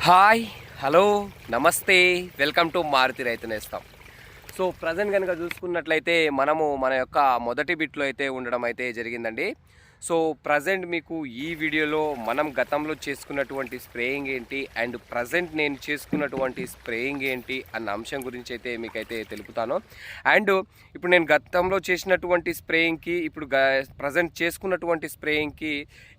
Hi hello నమస్తే welcome to Maruti Raithu Nestham. So present కనుక చూసుకున్నట్లయితే మనము మన యొక్క మొదటి బిట్లో అయితే ఉండడం అయితే జరిగిందండి. సో ప్రజెంట్ మీకు ఈ వీడియోలో మనం గతంలో చేసుకున్నటువంటి స్ప్రేయింగ్ ఏంటి? అండ్ ప్రజెంట్ నేను చేసుకున్నటువంటి స్ప్రేయింగ్ ఏంటి? అన్న అంశం గురించి అయితే మీకైతే తెలుపుతాను. అండ్ ఇప్పుడు నేను గతంలో చేసినటువంటి స్ప్రేయింగ్కి ఇప్పుడు ప్రజెంట్ చేసుకున్నటువంటి స్ప్రేయింగ్కి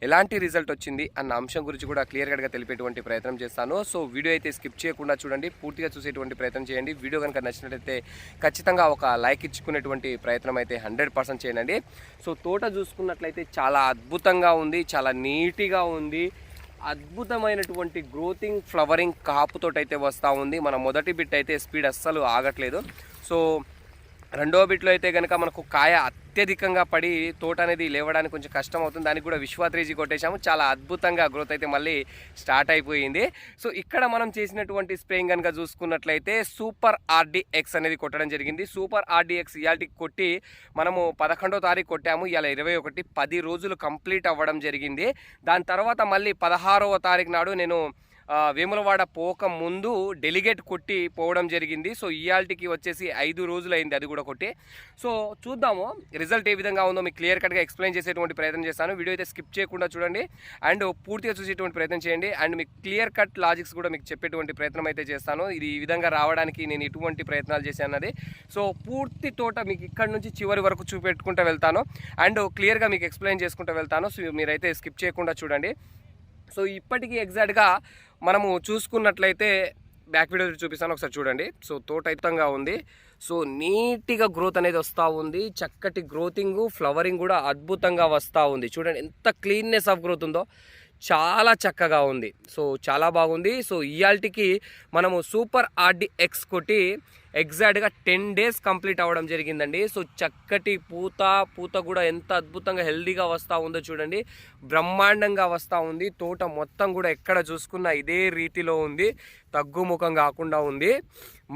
ఎలాంటి రిజల్ట్ వచ్చింది? అన్న అంశం గురించి కూడా క్లియర్ కట్గా తెలిపేటువంటి ప్రయత్నం చేస్తాను. సో వీడియో అయితే స్కిప్ చేయకుండా చూడండి. పూర్తిగా చూసేటువంటి ప్రయత్నం చేయండి. వీడియో కనుక నచ్చినట్లయితే ఖచ్చితంగా ఒక లైక్ ఇచ్చుకునేటువంటి ప్రయత్నం అయితే హండ్రెడ్ పర్సెంట్ చేయండి. సో తోట చూసుకున్నట్లయితే చాలా చాలా అద్భుతంగా ఉంది చాలా నీట్గా ఉంది. అద్భుతమైనటువంటి గ్రోతింగ్ ఫ్లవరింగ్ కాపుతోటైతే వస్తూ ఉంది. మన మొదటి బిట్ అయితే స్పీడ్ అస్సలు ఆగట్లేదు. సో రెండో బిట్లో అయితే కనుక మనకు కాయ అత్యధికంగా పడి తోట అనేది లేవడానికి కొంచెం కష్టం అవుతుంది దానికి కూడా విశ్వాత్రీజీ కొట్టేశాము. చాలా అద్భుతంగా గ్రోత్ అయితే మళ్ళీ స్టార్ట్ అయిపోయింది. సో ఇక్కడ మనం చేసినటువంటి స్ప్రేయింగ్ కనుక చూసుకున్నట్లయితే సూపర్ ఆర్డీఎక్స్ అనేది కొట్టడం జరిగింది. సూపర్ ఆర్డీఎక్స్ ఇయాల్టి కొట్టి మనము పదకొండో తారీఖు కొట్టాము. ఇవాళ ఇరవై ఒకటి పది రోజులు కంప్లీట్ అవ్వడం జరిగింది. దాని తర్వాత మళ్ళీ పదహారవ తారీఖు నాడు నేను వేములవాడ పోక ముందు డెలిగేట్ కొట్టి పోవడం జరిగింది. సో ఇయాల్టికి వచ్చేసి ఐదు రోజులు అయింది అది కూడా కొట్టి. సో చూద్దాము. రిజల్ట్ ఏ విధంగా ఉందో మీకు క్లియర్ కట్గా ఎక్స్ప్లెయిన్ చేసేటువంటి ప్రయత్నం చేస్తాను. వీడియో అయితే స్కిప్ చేయకుండా చూడండి. అండ్ పూర్తిగా చూసేటువంటి ప్రయత్నం చేయండి. అండ్ మీకు క్లియర్ కట్ లాజిక్స్ కూడా మీకు చెప్పేటువంటి ప్రయత్నం అయితే చేస్తాను. ఇది ఈ విధంగా రావడానికి నేను ఎటువంటి ప్రయత్నాలు చేశాను సో పూర్తి తోట మీకు ఇక్కడ నుంచి చివరి వరకు చూపెట్టుకుంటూ వెళ్తాను. అండ్ క్లియర్గా మీకు ఎక్స్ప్లెయిన్ చేసుకుంటూ వెళ్తాను. సో మీరైతే స్కిప్ చేయకుండా చూడండి. సో ఇప్పటికీ ఎగ్జాక్ట్గా మనము చూసుకున్నట్లయితే బ్యాక్ వీడియో చూపిస్తాను ఒకసారి చూడండి. సో తోట అయితంగా ఉంది. సో నీట్గా గ్రోత్ అనేది వస్తూ ఉంది. చక్కటి గ్రోతింగ్ ఫ్లవరింగ్ కూడా అద్భుతంగా వస్తూ ఉంది. చూడండి ఎంత క్లీన్నెస్ ఆఫ్ గ్రోత్ ఉందో. చాలా చక్కగా ఉంది. సో చాలా బాగుంది. సో ఇయాల్టికి మనము సూపర్ ఆర్డి ఎక్స్ కొట్టి ఎగ్జాక్ట్గా టెన్ డేస్ కంప్లీట్ అవ్వడం జరిగిందండి. సో చక్కటి పూత పూత కూడా ఎంత అద్భుతంగా హెల్దీగా వస్తూ ఉందో చూడండి. బ్రహ్మాండంగా వస్తూ ఉంది. తోట మొత్తం కూడా ఎక్కడ చూసుకున్నా ఇదే రీతిలో ఉంది. తగ్గుముఖం కాకుండా ఉంది.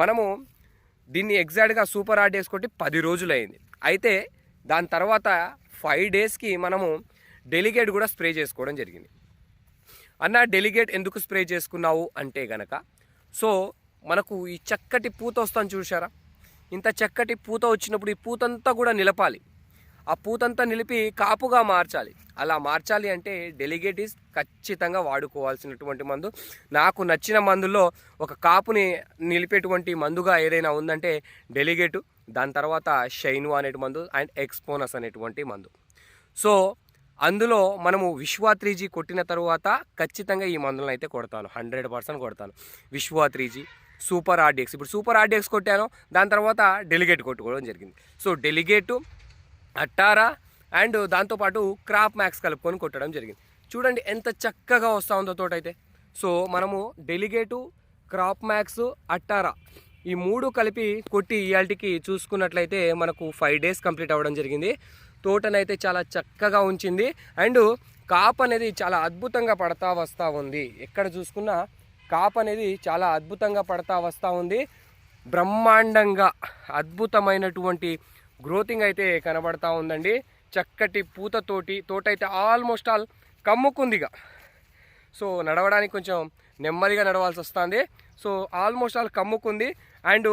మనము దీన్ని ఎగ్జాక్ట్గా సూపర్ ఆర్ట్ కొట్టి పది రోజులు అయింది అయితే దాని తర్వాత ఫైవ్ డేస్కి మనము డెలిగేట్ కూడా స్ప్రే చేసుకోవడం జరిగింది. అన్న డెలిగేట్ ఎందుకు స్ప్రే చేసుకున్నావు అంటే గనక? సో మనకు ఈ చక్కటి పూత వస్తాను చూసారా ఇంత చక్కటి పూత వచ్చినప్పుడు ఈ పూతంతా కూడా నిలపాలి. ఆ పూతంతా నిలిపి కాపుగా మార్చాలి. అలా మార్చాలి అంటే డెలిగేట్ ఖచ్చితంగా వాడుకోవాల్సినటువంటి మందు. నాకు నచ్చిన మందుల్లో ఒక కాపుని నిలిపేటువంటి మందుగా ఏదైనా ఉందంటే డెలిగేటు దాని తర్వాత షైను అనేటి మందు అండ్ ఎక్స్పోనస్ అనేటువంటి మందు. సో అందులో మనము విశ్వా త్రీజీ కొట్టిన తర్వాత ఖచ్చితంగా ఈ మందులను అయితే కొడతాను. హండ్రెడ్ పర్సెంట్ కొడతాను. Vishwa three G super RDX ఇప్పుడు సూపర్ ఆర్డిఎక్స్ కొట్టాను దాని తర్వాత డెలిగేట్ కొట్టుకోవడం జరిగింది. సో డెలిగేటు అట్టారా అండ్ దాంతోపాటు క్రాప్ మ్యాక్స్ కలుపుకొని కొట్టడం జరిగింది. చూడండి ఎంత చక్కగా వస్తూ ఉందో తోట అయితే సో మనము డెలిగేటు క్రాప్ మ్యాక్స్ అట్టారా ఈ మూడు కలిపి కొట్టి ఇయాల్టికి చూసుకున్నట్లయితే మనకు ఫైవ్ డేస్ కంప్లీట్ అవ్వడం జరిగింది. తోటనైతే చాలా చక్కగా ఉంచింది. అండ్ కాప్ అనేది చాలా అద్భుతంగా పడతా వస్తూ ఉంది. ఎక్కడ చూసుకున్నా కాప్ అనేది చాలా అద్భుతంగా పడతా వస్తూ ఉంది. బ్రహ్మాండంగా అద్భుతమైనటువంటి గ్రోతింగ్ అయితే కనబడతా ఉందండి. చక్కటి పూతతోటి తోట అయితే ఆల్మోస్ట్ ఆల్ కమ్ముకుందిగా. సో నడవడానికి కొంచెం నెమ్మదిగా నడవాల్సి వస్తుంది. సో ఆల్మోస్ట్ ఆల్ కమ్ముకుంది. అండ్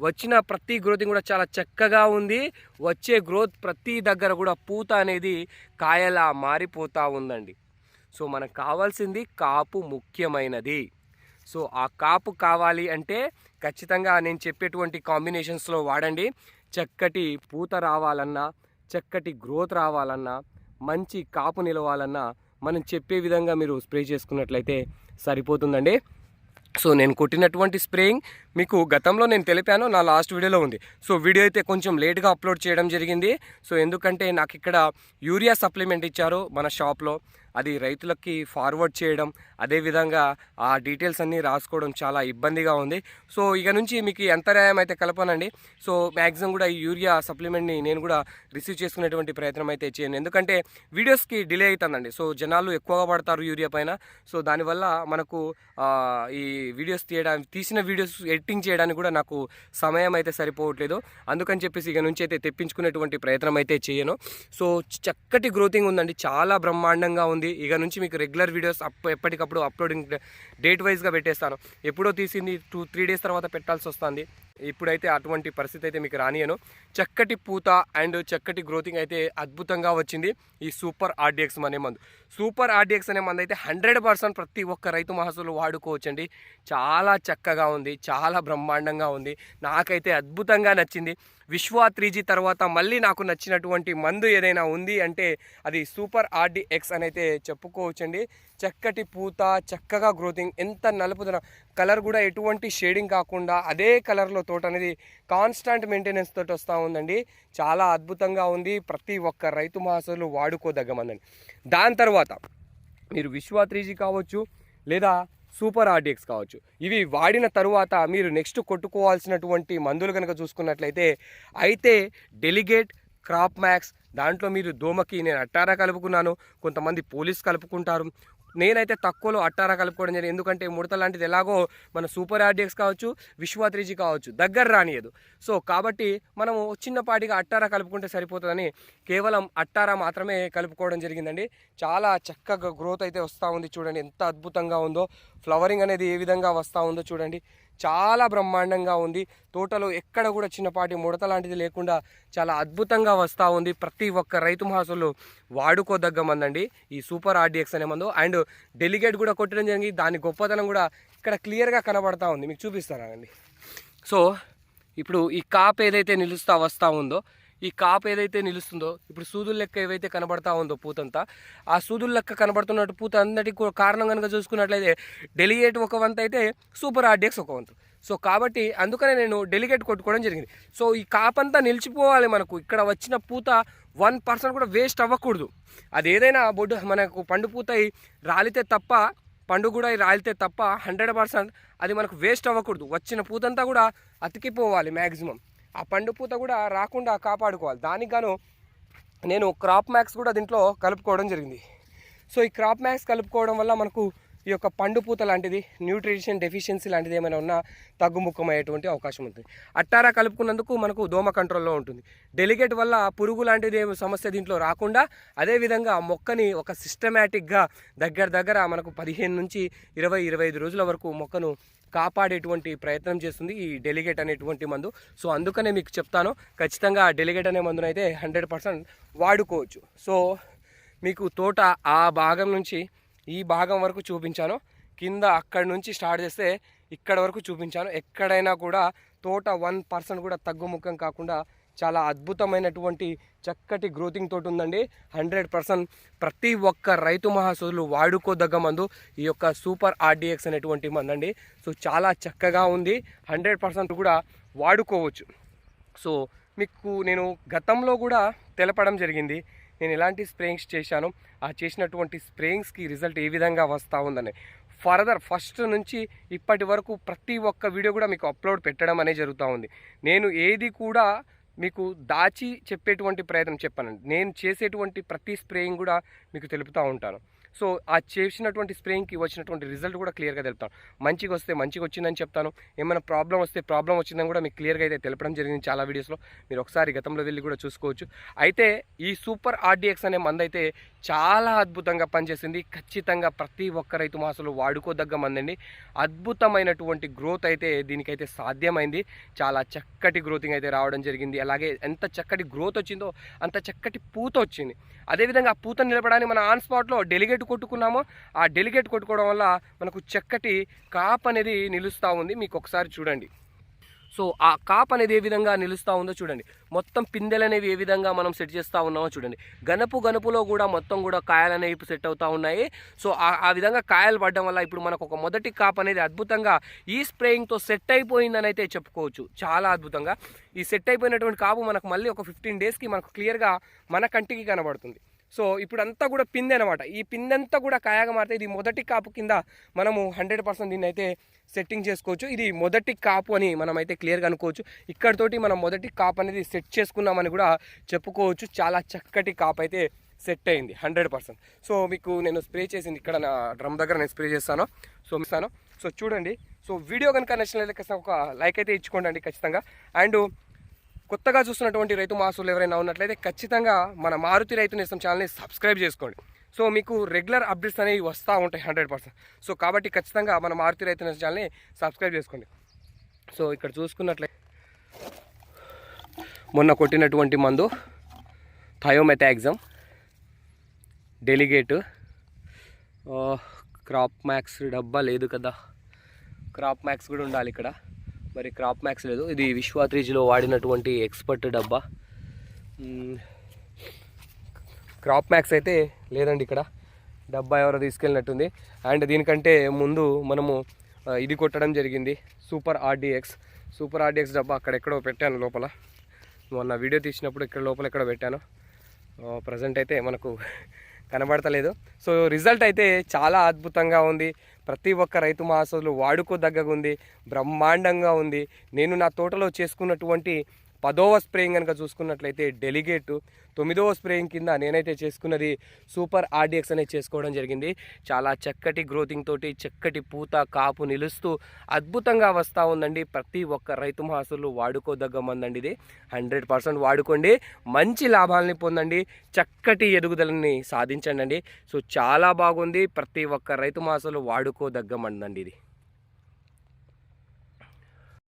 వచ్చిన ప్రతి గ్రోతింగ్ కూడా చాలా చక్కగా ఉంది. వచ్చే గ్రోత్ ప్రతి దగ్గర కూడా పూత అనేది కాయలా మారిపోతూ ఉందండి. సో మనకు కావాల్సింది కాపు ముఖ్యమైనది. సో ఆ కాపు కావాలి అంటే ఖచ్చితంగా నేను చెప్పేటువంటి కాంబినేషన్స్లో వాడండి. చక్కటి పూత రావాలన్నా చక్కటి గ్రోత్ రావాలన్నా మంచి కాపు నిలవాలన్నా మనం చెప్పే విధంగా మీరు స్ప్రే చేసుకున్నట్లయితే సరిపోతుందండి. సో నేను కొట్టినటువంటి స్ప్రేయింగ్ మీకు గతంలో నేను తెలిపాను నా లాస్ట్ వీడియోలో ఉంది. సో వీడియో అయితే కొంచెం లేట్గా అప్లోడ్ చేయడం జరిగింది. సో ఎందుకంటే నాకు ఇక్కడ యూరియా సప్లిమెంట్ ఇచ్చారు మన షాప్లో. అది రైతులకి ఫార్వర్డ్ చేయడం అదేవిధంగా ఆ డీటెయిల్స్ అన్నీ రాసుకోవడం చాలా ఇబ్బందిగా ఉంది. సో ఇక నుంచి మీకు అంతరాయం అయితే కలపనండి సో మ్యాక్సిమం కూడా ఈ యూరియా సప్లిమెంట్ని నేను కూడా రిసీవ్ చేసుకునేటువంటి ప్రయత్నం అయితే చేయను. ఎందుకంటే వీడియోస్కి డిలే అవుతుందండి. సో జనాలు ఎక్కువగా పడతారు యూరియా పైన. సో దానివల్ల మనకు ఈ వీడియోస్ తీయడానికి తీసిన వీడియోస్ ఎడిటింగ్ చేయడానికి కూడా నాకు సమయం అయితే సరిపోవట్లేదు. అందుకని చెప్పేసి ఇక నుంచి అయితే తెప్పించుకునేటువంటి ప్రయత్నం అయితే చేయను. సో చక్కటి గ్రోతింగ్ ఉందండి. చాలా బ్రహ్మాండంగా ఉంది. ఉంది. ఇక నుంచి మీకు రెగ్యులర్ వీడియోస్ అప్ ఎప్పటికప్పుడు అప్లోడింగ్ డేట్ వైజ్గా పెట్టేస్తాను. ఎప్పుడో తీసింది టూ త్రీ డేస్ తర్వాత పెట్టాల్సి వస్తుంది. ఇప్పుడైతే అటువంటి పరిస్థితి అయితే మీకు రానియను. చక్కటి పూత అండ్ చక్కటి గ్రోతింగ్ అయితే అద్భుతంగా వచ్చింది. ఈ సూపర్ ఆర్డిఎక్స్ అనే మందు. సూపర్ ఆర్డిఎక్స్ అనే మందు అయితే హండ్రెడ్ పర్సెంట్ ప్రతి ఒక్క రైతు మహసూలు వాడుకోవచ్చండి. చాలా చక్కగా ఉంది. చాలా బ్రహ్మాండంగా ఉంది. నాకైతే అద్భుతంగా నచ్చింది. విశ్వ త్రీజీ తర్వాత మళ్ళీ నాకు నచ్చినటువంటి మందు ఏదైనా ఉంది అంటే అది సూపర్ ఆర్డిఎక్స్ అని అయితే చెప్పుకోవచ్చండి. చక్కటి పూత చక్కగా గ్రోతింగ్ ఎంత నలుపుదన. కలర్ కూడా ఎటువంటి షేడింగ్ కాకుండా అదే కలర్లో తోట అనేది కాన్స్టాంట్ మెయింటెనెన్స్ తోటి వస్తూ ఉందండి. చాలా అద్భుతంగా ఉంది. ప్రతి ఒక్క రైతు మహాసులు వాడుకోదగ్గమందండి. దాని తర్వాత మీరు విశ్వ త్రీజీ కావచ్చు లేదా సూపర్ ఆర్డిఎక్స్ కావచ్చు. ఇవి వాడిన తరువాత మీరు నెక్స్ట్ కొట్టుకోవాల్సినటువంటి మందులు కనుక చూసుకున్నట్లయితే అయితే డెలిగేట్ క్రాప్ మ్యాక్స్ దాంట్లో మీరు దోమకి నేను అట్టారా కలుపుకున్నాను. కొంతమంది పోలీస్ కలుపుకుంటారు. నేనైతే తక్కువలో అట్టారా కలుపుకోవడం జరిగింది. ఎందుకంటే ముడత లాంటిది ఎలాగో మన సూపర్ ఆర్డిఎక్స్ కావచ్చు విశ్వ త్రీజీ కావచ్చు దగ్గర రానియదు. సో కాబట్టి మనము చిన్నపాటిగా అట్టారా కలుపుకుంటే సరిపోతుందని కేవలం అట్టారా మాత్రమే కలుపుకోవడం జరిగిందండి. చాలా చక్కగా గ్రోత్ అయితే వస్తూ ఉంది చూడండి. ఎంత అద్భుతంగా ఉందో. ఫ్లవరింగ్ అనేది ఏ విధంగా వస్తూ ఉందో చూడండి. చాలా బ్రహ్మాండంగా ఉంది. తోటలో ఎక్కడ కూడా చిన్నపాటి ముడత లాంటిది లేకుండా చాలా అద్భుతంగా వస్తూ ఉంది. ప్రతి ఒక్క రైతు మహాసులు వాడుకోదగ్గ మందండి. ఈ సూపర్ ఆర్డిఎక్స్ అనే మందు. అండ్ డెలిగేట్ కూడా కొట్టడం జరిగింది. దాని గొప్పతనం కూడా ఇక్కడ క్లియర్గా కనబడతా ఉంది. మీకు చూపిస్తానండి సో ఇప్పుడు ఈ కాప్ ఏదైతే నిలుస్తూ వస్తూ ఉందో ఈ కాప్ ఏదైతే నిలుస్తుందో ఇప్పుడు సూదుల లెక్క ఏవైతే కనబడతా ఉందో పూతంతా ఆ సూదుల లెక్క కనబడుతున్నట్టు పూత అందరికి కారణం కనుక చూసుకున్నట్లయితే డెలిగేట్ ఒక వంత అయితే సూపర్ ఆర్డియక్స్ ఒక వంతు. సో కాబట్టి అందుకనే నేను డెలిగేట్ కొట్టుకోవడం జరిగింది. సో ఈ కాపంతా నిలిచిపోవాలి మనకు. ఇక్కడ వచ్చిన పూత వన్ పర్సెంట్ కూడా వేస్ట్ అవ్వకూడదు. అది ఏదైనా బొడ్డు మనకు పండు పూత రాలితే తప్ప పండు కూడా రాలితే తప్ప హండ్రెడ్ పర్సెంట్ అది మనకు వేస్ట్ అవ్వకూడదు. వచ్చిన పూతంతా కూడా అతికిపోవాలి మ్యాక్సిమం ఆ పండు పూత కూడా రాకుండా కాపాడుకోవాలి. దానికి గాను నేను క్రాప్ మ్యాక్స్ కూడా దీంట్లో కలుపుకోవడం జరిగింది. సో ఈ క్రాప్ మ్యాక్స్ కలుపుకోవడం వల్ల మనకు ఈ యొక్క పండు పూత లాంటిది న్యూట్రిషన్ డెఫిషియన్సీ లాంటిది ఏమైనా ఉన్నా తగ్గుముఖమయ్యేటువంటి అవకాశం ఉంటుంది. అట్టారా కలుపుకున్నందుకు మనకు దోమ కంట్రోల్లో ఉంటుంది. డెలిగేట్ వల్ల పురుగు లాంటిది ఏమి సమస్య దీంట్లో రాకుండా అదేవిధంగా మొక్కని ఒక సిస్టమేటిక్గా దగ్గర దగ్గర మనకు పదిహేను నుంచి ఇరవై ఇరవై ఐదు రోజుల వరకు మొక్కను కాపాడేటువంటి ప్రయత్నం చేస్తుంది ఈ డెలిగేట్ అనేటువంటి మందు. సో అందుకనే మీకు చెప్తాను ఖచ్చితంగా డెలిగేట్ అనే మందునైతే హండ్రెడ్ పర్సెంట్ వాడుకోవచ్చు. సో మీకు తోట ఆ భాగం నుంచి ఈ భాగం వరకు చూపించాను. కింద అక్కడి నుంచి స్టార్ట్ చేస్తే ఇక్కడ వరకు చూపించాను. ఎక్కడైనా కూడా తోట వన్ పర్సెంట్ కూడా తగ్గుముఖం కాకుండా చాలా అద్భుతమైనటువంటి చక్కటి గ్రోతింగ్ తోటి ఉందండి. హండ్రెడ్ పర్సెంట్ ప్రతి ఒక్క రైతు మహాసోదులు వాడుకోదగ్గ మందు ఈ యొక్క సూపర్ ఆర్డిఎక్స్ అనేటువంటి మందండి. సో చాలా చక్కగా ఉంది. హండ్రెడ్ పర్సెంట్ కూడా వాడుకోవచ్చు. సో మీకు నేను గతంలో కూడా తెలపడం జరిగింది. నేను ఎలాంటి స్ప్రేయింగ్స్ చేశాను ఆ చేసినటువంటి స్ప్రేయింగ్స్కి రిజల్ట్ ఏ విధంగా వస్తూ ఉందని. ఫర్దర్ ఫస్ట్ నుంచి ఇప్పటి వరకు ప్రతి ఒక్క వీడియో కూడా మీకు అప్లోడ్ పెట్టడం అనేది జరుగుతూ ఉంది. నేను ఏది కూడా మీకు దాచి చెప్పేటువంటి ప్రయత్నం చెప్పానండి. నేను చేసేటువంటి ప్రతి స్ప్రేయింగ్ కూడా మీకు తెలుపుతూ ఉంటాను. సో ఆ చేసినటువంటి స్ప్రేయింగ్కి వచ్చినటువంటి రిజల్ట్ కూడా క్లియర్గా తెలుపుతాను మంచిగా వస్తే మంచిగా వచ్చిందని చెప్తాను. ఏమైనా ప్రాబ్లం వస్తే ప్రాబ్లం వచ్చిందని కూడా మీకు క్లియర్గా అయితే తెలపడం జరిగింది చాలా వీడియోస్లో. మీరు ఒకసారి గతంలో వెళ్ళి కూడా చూసుకోవచ్చు. అయితే ఈ సూపర్ ఆర్డిఎక్స్ అనే మందైతే అయితే చాలా అద్భుతంగా పనిచేసింది. ఖచ్చితంగా ప్రతి ఒక్క రైతు మాసలు వాడుకోదగ్గ మందండి. అద్భుతమైనటువంటి గ్రోత్ అయితే దీనికైతే సాధ్యమైంది. చాలా చక్కటి గ్రోతింగ్ అయితే రావడం జరిగింది. అలాగే ఎంత చక్కటి గ్రోత్ వచ్చిందో అంత చక్కటి పూత వచ్చింది. అదేవిధంగా ఆ పూత నిలబడానికి మన ఆన్ స్పాట్లో డెలిగేట్ కొట్టుకున్నామో ఆ డెలిగేట్ కొట్టుకోవడం వల్ల మనకు చక్కటి కాప్ అనేది నిలుస్తూ ఉంది. మీకు ఒకసారి చూడండి. సో ఆ కాప్ అనేది ఏ విధంగా నిలుస్తూ ఉందో చూడండి. మొత్తం పిందెలు అనేవి ఏ విధంగా మనం సెట్ చేస్తూ ఉన్నామో చూడండి. గనుపు గనుపులో కూడా మొత్తం కూడా కాయలు అనేవి సెట్ అవుతూ ఉన్నాయి. సో ఆ- ఆ విధంగా కాయలు పడడం వల్ల ఇప్పుడు మనకు ఒక మొదటి కాప్ అనేది అద్భుతంగా ఈ స్ప్రేయింగ్తో సెట్ అయిపోయిందని అయితే చెప్పుకోవచ్చు. చాలా అద్భుతంగా. ఈ సెట్ అయిపోయినటువంటి కాపు మనకు మళ్ళీ ఒక ఫిఫ్టీన్ డేస్కి మనకు క్లియర్గా మన కంటికి కనబడుతుంది. సో ఇప్పుడు అంతా కూడా పిందె అనమాట ఈ పిందంతా కూడా కాయగా మారితే ఇది మొదటి కాపు కింద మనము హండ్రెడ్ పర్సెంట్ దీన్ని అయితే సెట్టింగ్ చేసుకోవచ్చు. ఇది మొదటి కాపు అని మనం అయితే క్లియర్గా అనుకోవచ్చు. ఇక్కడతోటి మనం మొదటి కాప్ అనేది సెట్ చేసుకున్నామని కూడా చెప్పుకోవచ్చు. చాలా చక్కటి కాప్ అయితే సెట్ అయింది హండ్రెడ్ పర్సెంట్. సో మీకు నేను స్ప్రే చేసింది ఇక్కడ నా డ్రమ్ దగ్గర నేను స్ప్రే చేస్తాను. సో ఇస్తాను సో చూడండి. సో వీడియో కనుక నచ్చినట్లయితే ఒక లైక్ అయితే ఇచ్చుకోండి ఖచ్చితంగా. అండ్ కొత్తగా చూస్తున్నటువంటి రైతు మాసులు ఎవరైనా ఉన్నట్లయితే ఖచ్చితంగా మన మారుతి రైతు నేస్తం ఛానల్ని సబ్స్క్రైబ్ చేసుకోండి. సో మీకు రెగ్యులర్ అప్డేట్స్ అనేవి వస్తూ ఉంటాయి హండ్రెడ్ పర్సెంట్. సో కాబట్టి ఖచ్చితంగా మన మారుతి రైతు ఛానల్ని సబ్స్క్రైబ్ చేసుకోండి. సో ఇక్కడ చూసుకున్నట్లయితే మొన్న కొట్టినటువంటి మందు థయోమెథాగ్జమ్ డెలిగేట్ క్రాప్ మ్యాక్స్ డబ్బా లేదు కదా. క్రాప్ మ్యాక్స్ కూడా ఉండాలి ఇక్కడ. మరి క్రాప్ మ్యాక్స్ లేదు. ఇది విశ్వా త్రీజీలో వాడినటువంటి ఎక్స్పర్ట్ డబ్బా. క్రాప్ మ్యాక్స్ అయితే లేదండి ఇక్కడ. డబ్బా ఎవరో తీసుకెళ్ళినట్టుంది. అండ్ దీనికంటే ముందు మనము ఇది కొట్టడం జరిగింది. Super RDX. సూపర్ ఆర్డిఎక్స్ డబ్బా అక్కడెక్కడో పెట్టాను లోపల. మొన్న వీడియో తీసినప్పుడు ఇక్కడ లోపల ఎక్కడో పెట్టాను. ప్రజెంట్ అయితే మనకు కనబడతలేదు. సో రిజల్ట్ అయితే చాలా అద్భుతంగా ఉంది. ప్రతి ఒక్క రైతు మహాసోలు వాడుకోదగ్గగా ఉంది బ్రహ్మాండంగా ఉంది. నేను నా తోటలో చేసుకున్నటువంటి పదోవ స్ప్రేయింగ్ కనుక చూసుకున్నట్లయితే డెలిగేట్ తొమ్మిదవ స్ప్రేయింగ్ కింద నేనైతే చేసుకున్నది సూపర్ ఆర్డిఎక్స్ అనేది చేసుకోవడం జరిగింది. చాలా చక్కటి గ్రోతింగ్ తోటి చక్కటి పూత కాపు నిలుస్తూ అద్భుతంగా వస్తూ ఉందండి. ప్రతి ఒక్క రైతు మహాసులు వాడుకోదగ్గ మందండి ఇది. హండ్రెడ్ పర్సెంట్ వాడుకోండి. మంచి లాభాలని పొందండి. చక్కటి ఎదుగుదలని సాధించండి సో చాలా బాగుంది. ప్రతి ఒక్క రైతు మహాసులు వాడుకోదగ్గ మందండి ఇది.